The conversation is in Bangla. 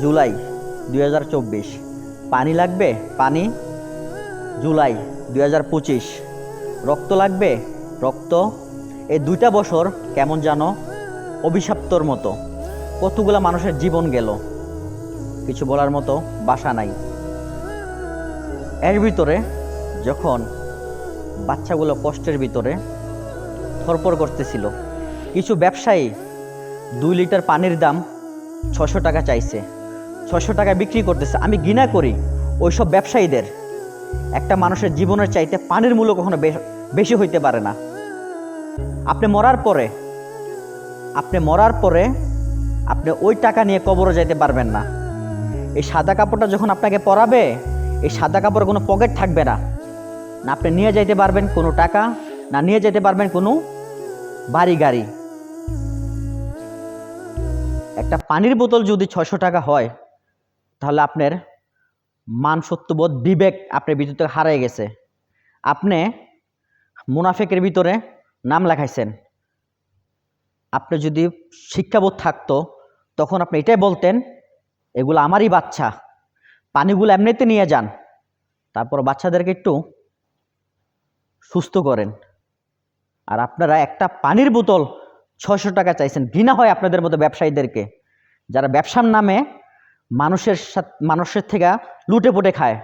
জুলাই দু হাজার চব্বিশ। পানি লাগবে? পানি? জুলাই দু হাজার পঁচিশ। রক্ত লাগবে? রক্ত। এই দুইটা বছর কেমন জানো? অভিশাপ্তর মতো। কতগুলা মানুষের জীবন গেল? কিছু বলার মতো বাসা নাই। এর ভিতরে যখন বাচ্চাগুলো কষ্টের ভিতরে থরপর করতেছিল, কিছু ব্যবসায়ী দুই লিটার পানির দাম ছশো টাকা চাইছে। ছশো টাকা বিক্রি করতেছে। আমি ঘৃণা করি ওইসব ব্যবসায়ীদের। একটা মানুষের জীবনের চাইতে পানির মূল্য কখনো বেশি হইতে পারে না। আপনি মরার পরে, আপনি মরার পরে আপনি ওই টাকা নিয়ে কবরও যাইতে পারবেন না। এই সাদা কাপড়টা যখন আপনাকে পরাবে, এই সাদা কাপড়ে কোনো পকেট থাকবে না। না আপনি নিয়ে যাইতে পারবেন কোনো টাকা, না নিয়ে যেতে পারবেন কোনো বাড়ি গাড়ি। একটা পানির বোতল যদি ছয়শো টাকা হয় তাহলে আপনার মান সত্যবোধ বিবেক আপনার ভিতর থেকে হারিয়ে গেছে। আপনি মুনাফেকের ভিতরে নাম লেখাইছেন। আপনি যদি শিক্ষাবোধ থাকতো, তখন আপনি এটাই বলতেন, এগুলো আমারই বাচ্চা, পানিগুলো এমনিতে নিয়ে যান। তারপর বাচ্চাদেরকে একটু সুস্থ করেন। আর আপনারা একটা পানির বোতল ছয়শো টাকা চাইছেন ঘৃণা হয় আপনাদের মতো ব্যবসায়ীদেরকে। যারা ব্যবসার নামে মানুষের সাথে মানুষের থেকে লুটে পুটে খায়।